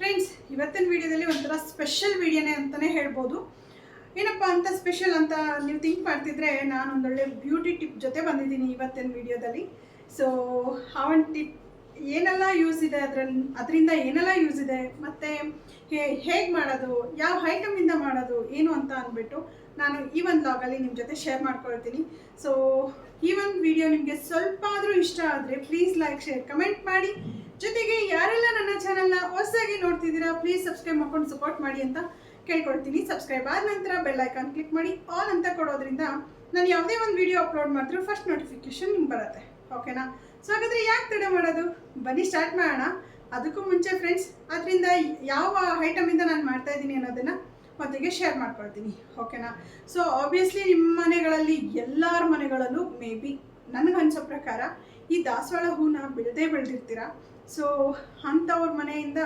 Friends ಇವತ್ತಿನ ವಿಡಿಯೋದಲ್ಲಿ ಒಂಥರ ಸ್ಪೆಷಲ್ ವಿಡಿಯೋನೇ ಅಂತಲೇ ಹೇಳ್ಬೋದು. ಏನಪ್ಪ ಅಂತ ಸ್ಪೆಷಲ್ ಅಂತ ನೀವು ಥಿಂಕ್ ಮಾಡ್ತಿದ್ರೆ ನಾನು ಒಂದೊಳ್ಳೆ ಬ್ಯೂಟಿ ಟಿಪ್ ಜೊತೆ ಬಂದಿದ್ದೀನಿ ಇವತ್ತಿನ ವಿಡಿಯೋದಲ್ಲಿ. ಸೊ ಆ ಟಿಪ್ ಏನೆಲ್ಲ ಯೂಸ್ ಇದೆ ಅದ್ರಲ್ಲಿ ಅದರಿಂದ ಏನೆಲ್ಲ ಯೂಸ್ ಇದೆ, ಮತ್ತು ಹೇಗೆ ಮಾಡೋದು, ಯಾವ ಐಟಮಿಂದ ಮಾಡೋದು, ಏನು ಅಂತ ಅಂದ್ಬಿಟ್ಟು ನಾನು ಈ ಒಂದು ಲಾಗಲ್ಲಿ ನಿಮ್ಮ ಜೊತೆ ಶೇರ್ ಮಾಡ್ಕೊಳ್ತೀನಿ. ಸೊ ಈ ಒಂದು ವಿಡಿಯೋ ನಿಮಗೆ ಸ್ವಲ್ಪ ಆದರೂ ಇಷ್ಟ ಆದರೆ ಪ್ಲೀಸ್ ಲೈಕ್ ಶೇರ್ ಕಮೆಂಟ್ ಮಾಡಿ. ಜೊತೆಗೆ ಯಾರೆಲ್ಲ ನನ್ನ ಚಾನಲ್ನ ಹೊಸದಾಗಿ ನೋಡ್ತಿದ್ದೀರಾ ಪ್ಲೀಸ್ ಸಬ್ಸ್ಕ್ರೈಬ್ ಮಾಡ್ಕೊಂಡು ಸಪೋರ್ಟ್ ಮಾಡಿ ಅಂತ ಕೇಳ್ಕೊಳ್ತೀನಿ. ಸಬ್ಸ್ಕ್ರೈಬ್ ಆದ ನಂತರ ಬೆಲ್ ಐಕಾನ್ ಕ್ಲಿಕ್ ಮಾಡಿ ಆಲ್ ಅಂತ ಕೊಡೋದ್ರಿಂದ ನಾನು ಯಾವುದೇ ಒಂದು ವಿಡಿಯೋ ಅಪ್ಲೋಡ್ ಮಾಡಿದ್ರು ಫಸ್ಟ್ ನೋಟಿಫಿಕೇಶನ್ ನಿಮ್ಗೆ ಬರುತ್ತೆ. ಓಕೆನಾ ಸೊ ಹಾಗಾದರೆ ಯಾಕೆ ತಡ ಮಾಡೋದು? ಬನ್ನಿ ಸ್ಟಾರ್ಟ್ ಮಾಡೋಣ. ಅದಕ್ಕೂ ಮುಂಚೆ ಫ್ರೆಂಡ್ಸ್ ಅದರಿಂದ ಯಾವ ಐಟಮಿಂದ ನಾನು ಮಾಡ್ತಾ ಇದ್ದೀನಿ ಅನ್ನೋದನ್ನು ಮೊದಲಿಗೆ ಶೇರ್ ಮಾಡ್ಕೊಳ್ತೀನಿ. ಓಕೆನಾ ಸೊ ಆಬ್ವಿಯಸ್ಲಿ ನಿಮ್ಮ ಮನೆಗಳಲ್ಲಿ ಎಲ್ಲರ ಮನೆಗಳಲ್ಲೂ ಮೇ ಬಿ ನನಗನ್ಸೋ ಪ್ರಕಾರ ಈ ದಾಸವಾಳ ಹೂನ ಬೆಳೆದೇ ಬೆಳೆದಿರ್ತೀರ? ಸೊ ಅಂಥವ್ರ ಮನೆಯಿಂದ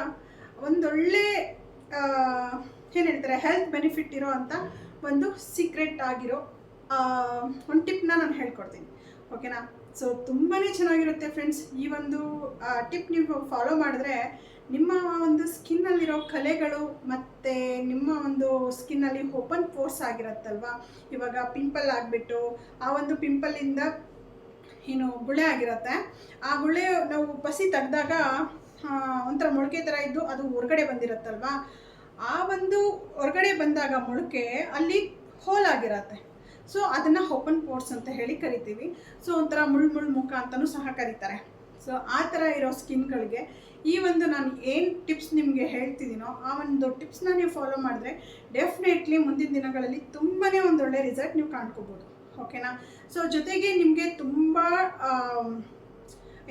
ಒಂದೊಳ್ಳೆ ಏನು ಹೇಳ್ತಾರೆ ಹೆಲ್ತ್ ಬೆನಿಫಿಟ್ ಇರೋ ಅಂತ ಒಂದು ಸೀಕ್ರೆಟ್ ಆಗಿರೋ ಒಂದು ಟಿಪ್ನ ನಾನು ಹೇಳ್ಕೊಡ್ತೀನಿ. ಓಕೆನಾ ಸೊ ತುಂಬಾ ಚೆನ್ನಾಗಿರುತ್ತೆ ಫ್ರೆಂಡ್ಸ್ ಈ ಒಂದು ಟಿಪ್ ನೀವು ಫಾಲೋ ಮಾಡಿದ್ರೆ ನಿಮ್ಮ ಒಂದು ಸ್ಕಿನ್ನಲ್ಲಿರೋ ಕಲೆಗಳು ಮತ್ತು ನಿಮ್ಮ ಒಂದು ಸ್ಕಿನ್ನಲ್ಲಿ ಓಪನ್ ಪೋರ್ಸ್ ಆಗಿರತ್ತಲ್ವ? ಇವಾಗ ಪಿಂಪಲ್ ಆಗಿಬಿಟ್ಟು, ಆ ಒಂದು ಪಿಂಪಲಿಂದ ಏನು ಗುಳೆ ಆಗಿರುತ್ತೆ. ಆ ಗುಳೆ ನಾವು ಪಸಿ ತೆಗ್ದಾಗ ಒಂಥರ ಮೊಳಕೆ ಥರ ಇದ್ದು ಅದು ಹೊರಗಡೆ ಬಂದಿರತ್ತಲ್ವಾ? ಆ ಒಂದು ಹೊರಗಡೆ ಬಂದಾಗ ಮೊಳಕೆ ಅಲ್ಲಿ ಹೋಲ್ ಆಗಿರತ್ತೆ. ಸೊ ಅದನ್ನು ಓಪನ್ ಪೋರ್ಟ್ಸ್ ಅಂತ ಹೇಳಿ ಕರಿತೀವಿ. ಸೊ ಒಂಥರ ಮುಳ್ಳು ಮುಳ್ಳು ಮುಖ ಅಂತಲೂ ಸಹ ಕರೀತಾರೆ. ಸೊ ಆ ಥರ ಇರೋ ಸ್ಕಿನ್ಗಳಿಗೆ ಈ ಒಂದು ನಾನು ಏನು ಟಿಪ್ಸ್ ನಿಮಗೆ ಹೇಳ್ತಿದ್ದೀನೋ ಆ ಒಂದು ಟಿಪ್ಸ್ನ ನೀವು ಫಾಲೋ ಮಾಡಿದ್ರೆ ಡೆಫಿನೆಟ್ಲಿ ಮುಂದಿನ ದಿನಗಳಲ್ಲಿ ತುಂಬಾ ಒಂದೊಳ್ಳೆ ರಿಸಲ್ಟ್ ನೀವು ಕಾಣ್ಕೋಬೋದು. ಓಕೆನಾ ಸೊ ಜೊತೆಗೆ ನಿಮಗೆ ತುಂಬ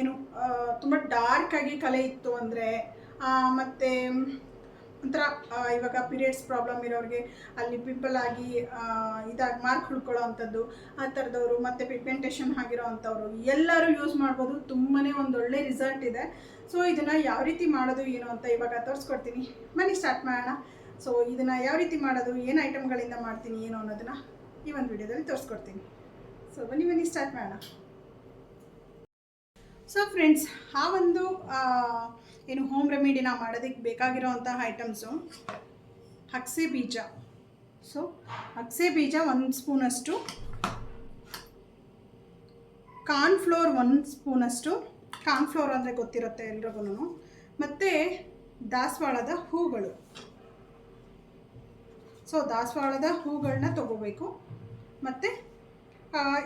ಏನು ತುಂಬ ಡಾರ್ಕ್ ಆಗಿ ಕಲೆ ಇತ್ತು ಅಂದರೆ ಮತ್ತು ಒಂಥರ ಇವಾಗ ಪೀರಿಯಡ್ಸ್ ಪ್ರಾಬ್ಲಮ್ ಇರೋರಿಗೆ ಅಲ್ಲಿ ಪಿಂಪಲ್ ಆಗಿ ಇದಾಗಿ ಮಾರ್ಕ್ ಹುಡ್ಕೊಳ್ಳೋ ಅಂಥದ್ದು, ಆ ಥರದವರು, ಮತ್ತು ಪಿಗ್ಮೆಂಟೇಷನ್ ಆಗಿರೋ ಅಂಥವ್ರು, ಎಲ್ಲರೂ ಯೂಸ್ ಮಾಡ್ಬೋದು. ತುಂಬಾ ಒಳ್ಳೆ ರಿಸಲ್ಟ್ ಇದೆ. ಸೊ ಇದನ್ನು ಯಾವ ರೀತಿ ಮಾಡೋದು, ಏನು ಅಂತ ಇವಾಗ ತೋರಿಸ್ಕೊಡ್ತೀನಿ. ಬನ್ನಿ ಸ್ಟಾರ್ಟ್ ಮಾಡೋಣ. ಸೊ ಇದನ್ನು ಯಾವ ರೀತಿ ಮಾಡೋದು, ಏನು ಐಟಮ್ಗಳಿಂದ ಮಾಡ್ತೀನಿ, ಏನು ಅನ್ನೋದನ್ನು. ಈ ಒಂದು ವಿಡಿಯೋದಲ್ಲಿ ತೋರಿಸ್ಕೊಡ್ತೀನಿ. ಸೊ ಬನ್ನಿ ಬನ್ನಿ ಸ್ಟಾರ್ಟ್ ಮಾಡೋಣ. ಸೊ ಫ್ರೆಂಡ್ಸ್ ಆ ಒಂದು ಏನು ಹೋಮ್ ರೆಮಿಡಿನ ಮಾಡೋದಕ್ಕೆ ಬೇಕಾಗಿರೋವಂತಹ ಐಟಮ್ಸು ಹಕ್ಸೆ ಬೀಜ. ಸೊ ಹಕ್ಸೆ ಬೀಜ ಒಂದು ಸ್ಪೂನಷ್ಟು ಕಾರ್ನ್ಫ್ಲೋರ್ ಒಂದು ಸ್ಪೂನಷ್ಟು ಕಾರ್ನ್ಫ್ಲೋರ್ ಅಂದರೆ ಗೊತ್ತಿರುತ್ತೆ ಎಲ್ರಿಗೂ ಮತ್ತು ದಾಸವಾಳದ ಹೂಗಳು. ಸೊ ದಾಸವಾಳದ ಹೂಗಳನ್ನ ತೊಗೋಬೇಕು. ಮತ್ತು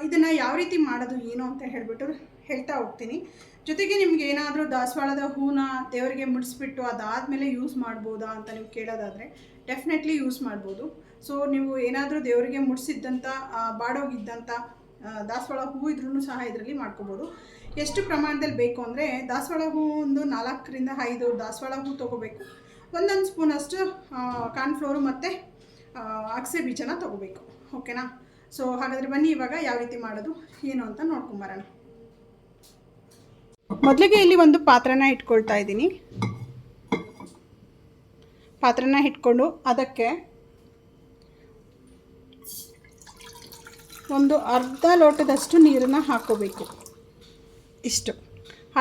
ಇದನ್ನು ಯಾವ ರೀತಿ ಮಾಡೋದು, ಏನು ಅಂತ ಹೇಳಿಬಿಟ್ಟು ಹೇಳ್ತಾ ಹೋಗ್ತೀನಿ. ಜೊತೆಗೆ ನಿಮ್ಗೆ ಏನಾದರೂ ದಾಸವಾಳದ ಹೂನ ದೇವರಿಗೆ ಮುಡಿಸ್ಬಿಟ್ಟು ಅದಾದಮೇಲೆ ಯೂಸ್ ಮಾಡ್ಬೋದಾ ಅಂತ ನೀವು ಕೇಳೋದಾದರೆ ಡೆಫಿನೆಟ್ಲಿ ಯೂಸ್ ಮಾಡ್ಬೋದು. ಸೊ ನೀವು ಏನಾದರೂ ದೇವರಿಗೆ ಮುಡಿಸಿದ್ದಂಥ ಬಾಡೋಗಿದ್ದಂಥ ದಾಸವಾಳ ಹೂವು ಇದ್ರೂ ಸಹ ಇದರಲ್ಲಿ ಮಾಡ್ಕೋಬೋದು. ಎಷ್ಟು ಪ್ರಮಾಣದಲ್ಲಿ ಬೇಕು ಅಂದರೆ, ದಾಸವಾಳ ಹೂ ಒಂದು ನಾಲ್ಕರಿಂದ ಐದು ದಾಸವಾಳ ಹೂ ತೊಗೋಬೇಕು. ಒಂದೊಂದು ಸ್ಪೂನಷ್ಟು ಕಾರ್ನ್ಫ್ಲೋರು ಮತ್ತು ಅಗಸೆ ಬೀಜನ ತೊಗೋಬೇಕು. ಓಕೆನಾ ಸೊ ಹಾಗಾದರೆ ಬನ್ನಿ ಇವಾಗ ಯಾವ ರೀತಿ ಮಾಡೋದು, ಏನು ಅಂತ ನೋಡ್ಕೊಂಬರೋಣ ಮೊದಲಿಗೆ ಇಲ್ಲಿ ಒಂದು ಪಾತ್ರನ ಇಟ್ಕೊಳ್ತಾ ಇದ್ದೀನಿ. ಪಾತ್ರನ ಇಟ್ಕೊಂಡು ಅದಕ್ಕೆ ಒಂದು ಅರ್ಧ ಲೋಟದಷ್ಟು ನೀರನ್ನು ಹಾಕೋಬೇಕು. ಇಷ್ಟು.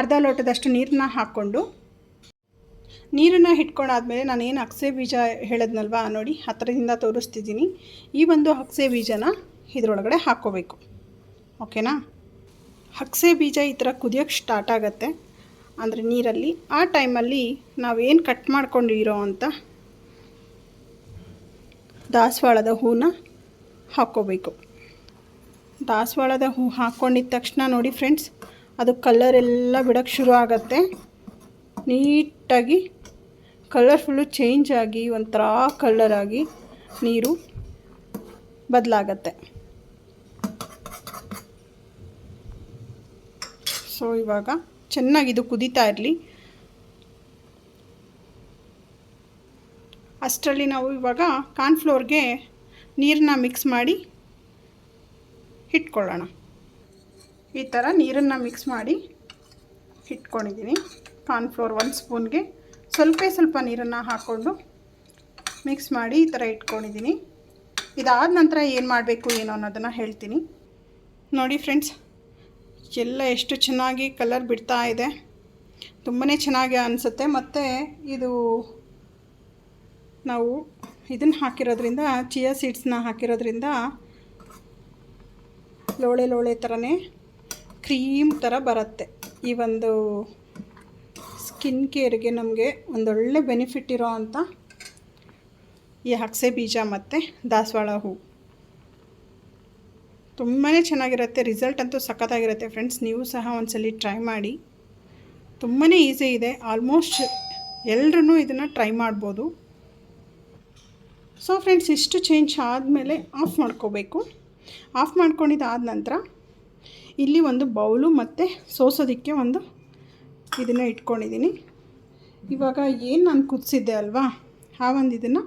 ಅರ್ಧ ಲೋಟದಷ್ಟು ನೀರನ್ನ ಹಾಕ್ಕೊಂಡು ನೀರನ್ನು ಇಟ್ಕೊಂಡಾದ್ಮೇಲೆ ನಾನು ಏನು ಅಕ್ಸೆ ಬೀಜ ಹೇಳಿದ್ನಲ್ವಾ ನೋಡಿ ಹತ್ತಿರದಿಂದ ತೋರಿಸ್ತಿದ್ದೀನಿ. ಈ ಒಂದು ಅಕ್ಸೆ ಬೀಜನ ಇದರೊಳಗಡೆ ಹಾಕ್ಕೋಬೇಕು ಓಕೆನಾ? ಹಕ್ಸೆ ಬೀಜ ಈ ಥರ ಕುದಿಯೋಕ್ಕೆ ಸ್ಟಾರ್ಟ್ ಆಗುತ್ತೆ. ಅಂದರೆ ನೀರಲ್ಲಿ. ಆ ಟೈಮಲ್ಲಿ ನಾವೇನು ಕಟ್ ಮಾಡ್ಕೊಂಡಿರೋ ಅಂತ ದಾಸವಾಳದ ಹೂನ ಹಾಕ್ಕೋಬೇಕು ದಾಸವಾಳದ ಹೂ ಹಾಕ್ಕೊಂಡಿದ್ದ ತಕ್ಷಣ ನೋಡಿ ಫ್ರೆಂಡ್ಸ್ ಅದು ಕಲರ್ ಎಲ್ಲ ಬಿಡೋಕ್ಕೆ ಶುರು ಆಗುತ್ತೆ. ನೀಟಾಗಿ ಕಲರ್ಫುಲ್ಲು ಚೇಂಜ್ ಆಗಿ ಒಂಥರ ಕಲ್ಲರಾಗಿ ನೀರು ಬದಲಾಗತ್ತೆ. ಸೊ ಇವಾಗ ಚೆನ್ನಾಗಿ ಇದು ಕುದೀತಾ ಇರಲಿ. ಅಷ್ಟರಲ್ಲಿ ನಾವು ಇವಾಗ ಕಾರ್ನ್ಫ್ಲೋರ್ಗೆ ನೀರನ್ನ ಮಿಕ್ಸ್ ಮಾಡಿ ಇಟ್ಕೊಳ್ಳೋಣ ಈ ಥರ ನೀರನ್ನು ಮಿಕ್ಸ್ ಮಾಡಿ ಇಟ್ಕೊಂಡಿದ್ದೀನಿ ಕಾರ್ನ್ಫ್ಲೋರ್ ಒಂದು ಸ್ಪೂನ್ಗೆ ಸ್ವಲ್ಪ ಸ್ವಲ್ಪ ನೀರನ್ನು ಹಾಕ್ಕೊಂಡು ಮಿಕ್ಸ್ ಮಾಡಿ ಈ ಥರ ಇಟ್ಕೊಂಡಿದ್ದೀನಿ. ಇದಾದ ನಂತರ ಏನು ಮಾಡಬೇಕು ಏನು ಅನ್ನೋದನ್ನು ಹೇಳ್ತೀನಿ. ನೋಡಿ ಫ್ರೆಂಡ್ಸ್ ಎಲ್ಲ ಎಷ್ಟು ಚೆನ್ನಾಗಿ ಕಲರ್ ಬಿಡ್ತಾ ಇದೆ. ತುಂಬಾ ಚೆನ್ನಾಗಿ ಅನಿಸುತ್ತೆ. ಮತ್ತು ಇದು ನಾವು ಇದನ್ನು ಹಾಕಿರೋದ್ರಿಂದ ಚಿಯಾ ಸೀಡ್ಸ್ನ ಹಾಕಿರೋದ್ರಿಂದ ಲೋಳೆ ಲೋಳೆ ಥರನೇ ಕ್ರೀಮ್ ಥರ ಬರುತ್ತೆ. ಈ ಒಂದು ಸ್ಕಿನ್ ಕೇರ್ಗೆ ನಮಗೆ ಒಂದೊಳ್ಳೆ ಬೆನಿಫಿಟ್ ಇರೋ ಅಂಥ ಈ ಹಕ್ಸೆ ಬೀಜ ಮತ್ತು ದಾಸವಾಳ ಹೂ. ತುಂಬಾ ಚೆನ್ನಾಗಿರುತ್ತೆ ರಿಸಲ್ಟ್ ಅಂತೂ ಸಖತ್ತಾಗಿರುತ್ತೆ ಫ್ರೆಂಡ್ಸ್ ನೀವು ಸಹ ಒಂದ್ಸಲಿ ಟ್ರೈ ಮಾಡಿ. ತುಂಬಾ ಈಸಿ ಇದೆ. ಆಲ್ಮೋಸ್ಟ್ ಎಲ್ಲರೂ ಇದನ್ನು ಟ್ರೈ ಮಾಡ್ಬೋದು. ಸೊ ಫ್ರೆಂಡ್ಸ್ ಇಷ್ಟು ಚೇಂಜ್ ಆದಮೇಲೆ ಆಫ್ ಮಾಡ್ಕೋಬೇಕು. ಆಫ್ ಮಾಡ್ಕೊಂಡಿದ್ದಾದ ನಂತರ ಇಲ್ಲಿ ಒಂದು ಬೌಲು ಮತ್ತು ಸೋಸೋದಕ್ಕೆ ಒಂದು ಇದನ್ನು ಇಟ್ಕೊಂಡಿದ್ದೀನಿ. ಇವಾಗ ಏನು ನಾನು ಕುದಿಸಿದ್ದೆ ಅಲ್ವಾ? ಆ ಒಂದು ಇದನ್ನು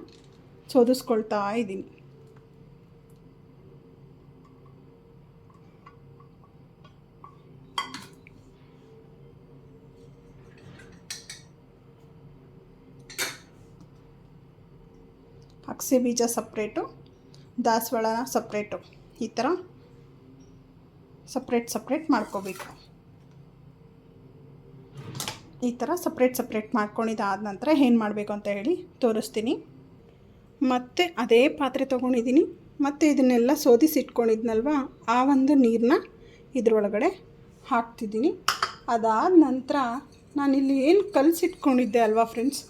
ಸೋದಿಸ್ಕೊಳ್ತಾ ಇದ್ದೀನಿ. ಅಗಸೆ ಬೀಜ ಸಪ್ರೇಟು, ದಾಸವಾಳ ಸಪ್ರೇಟು. ಈ ಥರ ಸಪ್ರೇಟ್ ಸಪ್ರೇಟ್ ಮಾಡ್ಕೋಬೇಕು. ಈ ಥರ ಸಪ್ರೇಟ್ ಸಪ್ರೇಟ್ ಮಾಡ್ಕೊಂಡಿದ್ದಾದ ನಂತರ ಏನು ಮಾಡಬೇಕು ಅಂತ ಹೇಳಿ ತೋರಿಸ್ತೀನಿ. ಮತ್ತು ಅದೇ ಪಾತ್ರೆ ತೊಗೊಂಡಿದ್ದೀನಿ. ಮತ್ತು ಇದನ್ನೆಲ್ಲ ಸೋದಿಸಿ ಇಟ್ಕೊಂಡಿದ್ನಲ್ವ? ಆ ಒಂದು ನೀರನ್ನ ಇದರೊಳಗಡೆ ಹಾಕ್ತಿದ್ದೀನಿ. ಅದಾದ ನಂತರ ನಾನಿಲ್ಲಿ ಏನು ಕಲಸಿಟ್ಕೊಂಡಿದ್ದೆ ಅಲ್ವಾ ಫ್ರೆಂಡ್ಸ್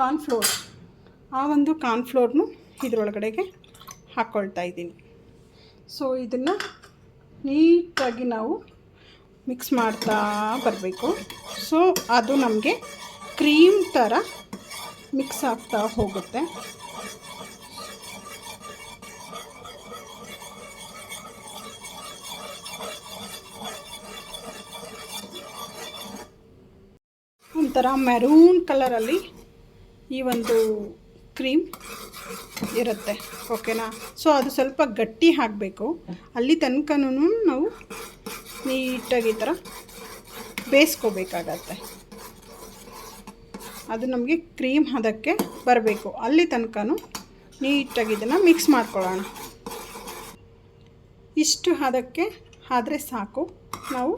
ಕಾರ್ನ್ಫ್ಲೋರ್ ಆ ಒಂದು ಕಾರ್ನ್ಫ್ಲೋರ್ನು ಇದರೊಳಗಡೆಗೆ ಹಾಕ್ಕೊಳ್ತಾ ಇದ್ದೀನಿ. ಸೊ ಇದನ್ನು ನೀಟಾಗಿ ನಾವು ಮಿಕ್ಸ್ ಮಾಡ್ತಾ ಬರಬೇಕು. ಸೊ ಅದು ನಮಗೆ ಕ್ರೀಮ್ ಥರ ಮಿಕ್ಸ್ ಆಗ್ತಾ ಹೋಗುತ್ತೆ. ಒಂಥರ ಮೆರೂನ್ ಕಲರಲ್ಲಿ ಈ ಒಂದು ಕ್ರೀಮ್ ಇರುತ್ತೆ, ಓಕೆನಾ? ಸೊ ಅದು ಸ್ವಲ್ಪ ಗಟ್ಟಿ ಹಾಕಬೇಕು. ಅಲ್ಲಿ ತನಕನೂ ನಾವು ನೀಟಾಗಿ ಈ ಥರ ಬೇಯಿಸ್ಕೋಬೇಕಾಗತ್ತೆ. ಅದು ನಮಗೆ ಕ್ರೀಮ್ ಅದಕ್ಕೆ ಬರಬೇಕು. ಅಲ್ಲಿ ತನಕ ನೀಟಾಗಿ ಇದನ್ನು ಮಿಕ್ಸ್ ಮಾಡ್ಕೊಳ್ಳೋಣ. ಇಷ್ಟು ಅದಕ್ಕೆ ಆದರೆ ಸಾಕು. ನಾವು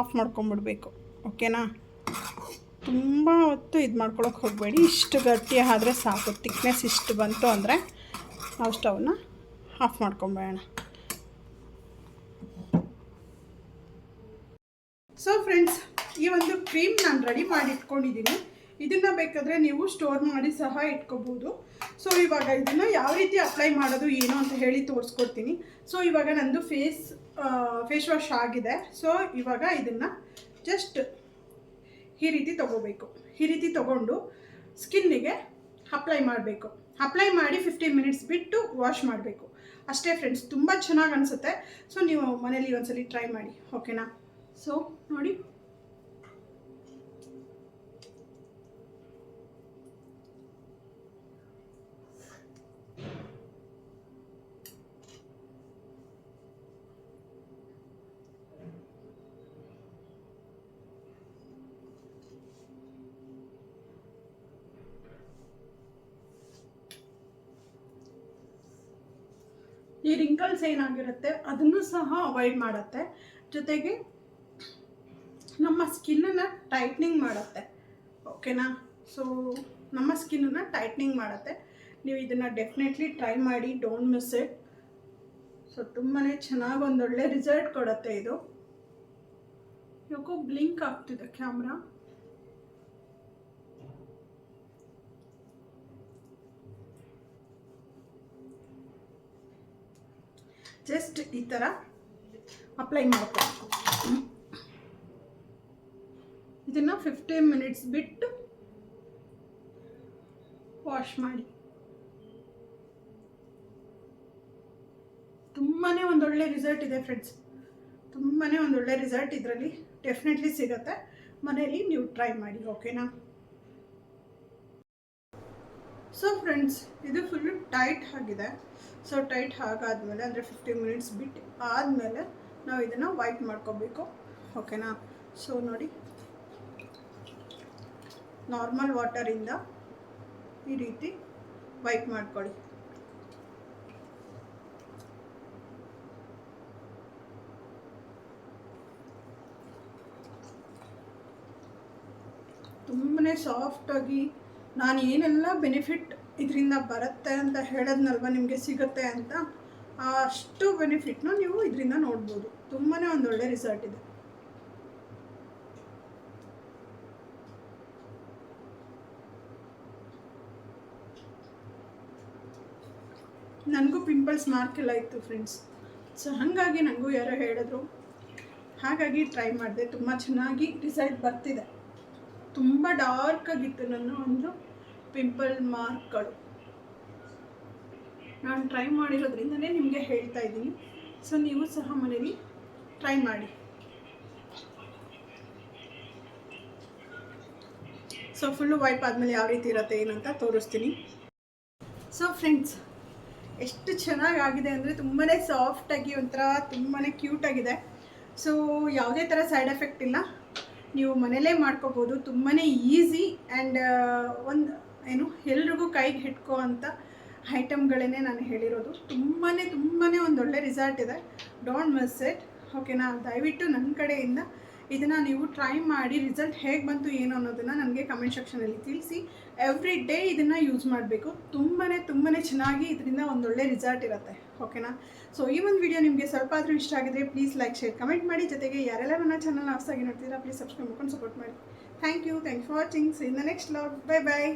ಆಫ್ ಮಾಡ್ಕೊಂಬಿಡ್ಬೇಕು. ಓಕೆನಾ? ತುಂಬ ಹೊತ್ತು ಇದು ಮಾಡ್ಕೊಳಕ್ಕೆ ಹೋಗಬೇಡಿ. ಇಷ್ಟು ಗಟ್ಟಿ ಆದರೆ ಸಾಕು. ತಿಕ್ನೆಸ್ ಇಷ್ಟು ಬಂತು ಅಂದರೆ ನಾವು ಸ್ಟವ್ನ ಆಫ್ ಮಾಡ್ಕೊಬೇಡ ಸೊ ಫ್ರೆಂಡ್ಸ್ ಈ ಒಂದು ಕ್ರೀಮ್ ನಾನು ರೆಡಿ ಮಾಡಿ ಇಟ್ಕೊಂಡಿದ್ದೀನಿ ಇದನ್ನು ಬೇಕಾದರೆ ನೀವು ಸ್ಟೋರ್ ಮಾಡಿ ಸಹ ಇಟ್ಕೋಬೋದು. ಸೊ ಇವಾಗ ಇದನ್ನು ಯಾವ ರೀತಿ ಅಪ್ಲೈ ಮಾಡೋದು, ಏನು ಅಂತ ಹೇಳಿ ತೋರಿಸ್ಕೊಡ್ತೀನಿ. ಸೊ ಇವಾಗ ನಂದು ಫೇಸ್ ಫೇಸ್ ವಾಶ್ ಆಗಿದೆ. ಸೊ ಇವಾಗ ಇದನ್ನು ಜಸ್ಟ್ ಈ ರೀತಿ ತೊಗೋಬೇಕು. ಈ ರೀತಿ ತೊಗೊಂಡು ಸ್ಕಿನ್ನಿಗೆ ಅಪ್ಲೈ ಮಾಡಬೇಕು. ಅಪ್ಲೈ ಮಾಡಿ ಫಿಫ್ಟೀನ್ ಮಿನಿಟ್ಸ್ ಬಿಟ್ಟು ವಾಶ್ ಮಾಡಬೇಕು. ಅಷ್ಟೇ ಫ್ರೆಂಡ್ಸ್ ತುಂಬ ಚೆನ್ನಾಗಿ ಅನಿಸುತ್ತೆ. ಸೊ ನೀವು ಮನೇಲಿ ಒಂದ್ಸಲಿ ಟ್ರೈ ಮಾಡಿ ಓಕೆನಾ ಸೊ ನೋಡಿ. ಈ ರಿಂಕಲ್ಸ್ ಏನಾಗಿರುತ್ತೆ, ಅದನ್ನು ಸಹ ಅವಾಯ್ಡ್ ಮಾಡುತ್ತೆ. ಜೊತೆಗೆ ನಮ್ಮ ಸ್ಕಿನ್ನನ್ನು ಟೈಟ್ನಿಂಗ್ ಮಾಡುತ್ತೆ. ಓಕೆನಾ ಸೊ ನಮ್ಮ ಸ್ಕಿನ್ನನ್ನು ಟೈಟ್ನಿಂಗ್ ಮಾಡುತ್ತೆ. ನೀವು ಇದನ್ನು ಡೆಫಿನೆಟ್ಲಿ ಟ್ರೈ ಮಾಡಿ ಡೋಂಟ್ ಮಿಸ್ ಇಟ್ ಸೊ ತುಂಬಾ ಚೆನ್ನಾಗಿ ಒಂದೊಳ್ಳೆ ರಿಸಲ್ಟ್ ಕೊಡುತ್ತೆ ಇದು. ಯಾಕೋ ಬ್ಲಿಂಕ್ ಆಗ್ತಿದೆ ಕ್ಯಾಮ್ರಾ ಜಸ್ಟ್ ಈ ಥರ ಅಪ್ಲೈ ಮಾಡ್ಕೋಬೇಕು ಇದನ್ನು ಫಿಫ್ಟೀನ್ ಮಿನಿಟ್ಸ್ ಬಿಟ್ಟು ವಾಶ್ ಮಾಡಿ. ತುಂಬಾ ಒಂದೊಳ್ಳೆ ರಿಸಲ್ಟ್ ಇದೆ ಫ್ರೆಂಡ್ಸ್ ತುಂಬಾ ಒಂದೊಳ್ಳೆ ರಿಸಲ್ಟ್ ಇದರಲ್ಲಿ ಡೆಫಿನೆಟ್ಲಿ ಸಿಗುತ್ತೆ. ಮನೆಯಲ್ಲಿ ನೀವು ಟ್ರೈ ಮಾಡಿ ಓಕೆನಾ ಸೊ ಫ್ರೆಂಡ್ಸ್ ಇದು ಫುಲ್ಲು ಟೈಟ್ ಆಗಿದೆ. ಸೊ ಟೈಟ್ ಹಾಗಾದಮೇಲೆ ಅಂದರೆ ಫಿಫ್ಟಿ ಮಿನಿಟ್ಸ್ ಬಿಟ್ಟು ಆದಮೇಲೆ ನಾವು ಇದನ್ನು ವೈಟ್ ಮಾಡ್ಕೋಬೇಕು. ಓಕೆನಾ ಸೊ ನೋಡಿ. ನಾರ್ಮಲ್ ವಾಟರಿಂದ ಈ ರೀತಿ ವೈಟ್ ಮಾಡ್ಕೊಳ್ಳಿ ತುಂಬಾ ಸಾಫ್ಟಾಗಿ ನಾನು ಏನೆಲ್ಲ ಬೆನಿಫಿಟ್ ಇದರಿಂದ ಬರುತ್ತೆ ಅಂತ ಹೇಳೋದ್ನಲ್ವ ನಿಮಗೆ ಸಿಗುತ್ತೆ ಅಂತ, ಅಷ್ಟು ಬೆನಿಫಿಟ್ನು ನೀವು ಇದರಿಂದ ನೋಡ್ಬೋದು. ತುಂಬಾ ಒಳ್ಳೆ ರಿಸಲ್ಟ್ ಇದೆ. ನನಗೂ ಪಿಂಪಲ್ಸ್ ಮಾರ್ಕ್ ಎಲ್ಲ ಇತ್ತು ಫ್ರೆಂಡ್ಸ್ ಸೊ ಹಾಗಾಗಿ ನನಗೂ ಯಾರೋ ಹೇಳಿದ್ರು. ಹಾಗಾಗಿ ಟ್ರೈ ಮಾಡಿದೆ. ತುಂಬ ಚೆನ್ನಾಗಿ ರಿಸಲ್ಟ್ ಬರ್ತಿದೆ. ತುಂಬ ಡಾರ್ಕ್ ಆಗಿತ್ತು ನನ್ನ ಒಂದು ಪಿಂಪಲ್ ಮಾರ್ಕ್ಗಳು. ನಾನು ಟ್ರೈ ಮಾಡಿರೋದ್ರಿಂದನೇ ನಿಮಗೆ ಹೇಳ್ತಾ ಇದ್ದೀನಿ. ಸೊ ನೀವು ಸಹ ಮನೇಲಿ ಟ್ರೈ ಮಾಡಿ. ಸೊ ಫುಲ್ಲು ವೈಪ್ ಆದಮೇಲೆ ಯಾವ ರೀತಿ ಇರುತ್ತೆ, ಏನಂತ ತೋರಿಸ್ತೀನಿ. ಸೊ ಫ್ರೆಂಡ್ಸ್ ಎಷ್ಟು ಚೆನ್ನಾಗಾಗಿದೆ ಅಂದರೆ ತುಂಬಾ ಸಾಫ್ಟಾಗಿ ಒಂಥರ ತುಂಬಾ ಕ್ಯೂಟಾಗಿದೆ ಸೊ ಯಾವುದೇ ಥರ ಸೈಡ್ ಎಫೆಕ್ಟ್ ಇಲ್ಲ. ನೀವು ಮನೇಲೇ ಮಾಡ್ಕೋಬೋದು ತುಂಬಾ ಈಸಿ ಆ್ಯಂಡ್ ಒಂದು ಏನು, ಎಲ್ರಿಗೂ ಕೈಗೆ ಹಿಡ್ಕೋ ಅಂತ ಐಟಮ್ಗಳೇ ನಾನು ಹೇಳಿರೋದು. ತುಂಬಾ ತುಂಬಾ ಒಂದೊಳ್ಳೆ ರಿಸಲ್ಟ್ ಇದೆ. ಡೋಂಟ್ ಮಿಸ್ ಇಟ್ ಓಕೆನಾ ದಯವಿಟ್ಟು ನನ್ನ ಕಡೆಯಿಂದ ಇದನ್ನು ನೀವು ಟ್ರೈ ಮಾಡಿ ರಿಸಲ್ಟ್ ಹೇಗೆ ಬಂತು ಏನು ಅನ್ನೋದನ್ನು ನನಗೆ ಕಮೆಂಟ್ ಸೆಕ್ಷನಲ್ಲಿ ತಿಳಿಸಿ. ಎವ್ರಿ ಡೇ ಇದನ್ನು ಯೂಸ್ ಮಾಡಬೇಕು. ತುಂಬಾ ತುಂಬಾ ಚೆನ್ನಾಗಿ ಇದರಿಂದ ಒಂದೊಳ್ಳೆ ರಿಸಲ್ಟ್ ಇರುತ್ತೆ. ಓಕೆನಾ ಸೊ ಈ ಒಂದು ವಿಡಿಯೋ ನಿಮಗೆ ಸ್ವಲ್ಪ ಆದರೂ ಇಷ್ಟ ಆಗಿದ್ರೆ ಪ್ಲೀಸ್ ಲೈಕ್ ಶೇರ್ ಕಮೆಂಟ್ ಮಾಡಿ. ಜೊತೆಗೆ ಯಾರೆಲ್ಲ ನನ್ನ ಚಾನಲ್ ಹೊಸದಾಗಿ ನೋಡ್ತೀರಾ ಪ್ಲೀಸ್ ಸಬ್ಸ್ಕ್ರೈಬ್ ಮಾಡ್ಕೊಂಡು ಸಪೋರ್ಟ್ ಮಾಡಿ. Thank you thanks for watching see in the next vlog bye bye